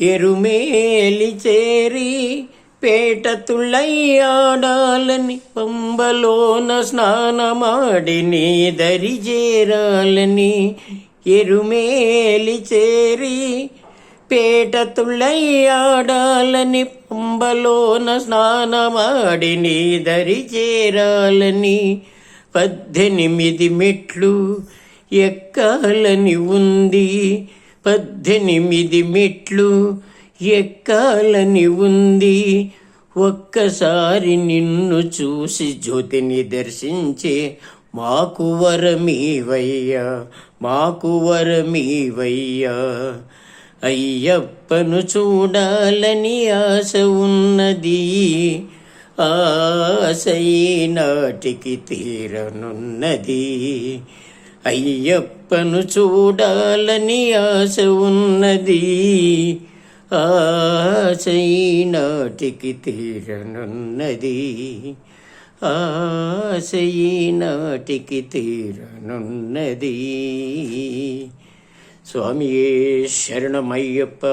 ఎరుమేలి చేరి పేట తుళ్ళయ్యాడాలని పంబలోన స్నానమాడి నీ దరి చేరాలని ఎరుమేలి చేరి పేట తుళ్ళయ్యాడాలని పంబలోన స్నానమాడి నీ దరి చేరాలని పద్దెనిమిది మెట్లు ఎక్కాలని ఉంది. పద్దెనిమిది మెట్లు ఎక్కాలని ఉంది. ఒక్కసారి నిన్ను చూసి జ్యోతిని దర్శించే మాకు వరమీవయ్యా మాకు వరమీవయ్యా. అయ్యప్పను చూడాలని ఆశ ఉన్నది. ఆశై నాటికి తీరనున్నది. అయ్యప్పను చూడాలని ఆశ ఉన్నది. ఆశై నాటికి తీరనున్నది. ఆశై నాటికి తీరనున్నది. స్వామియే శరణమయ్యప్ప.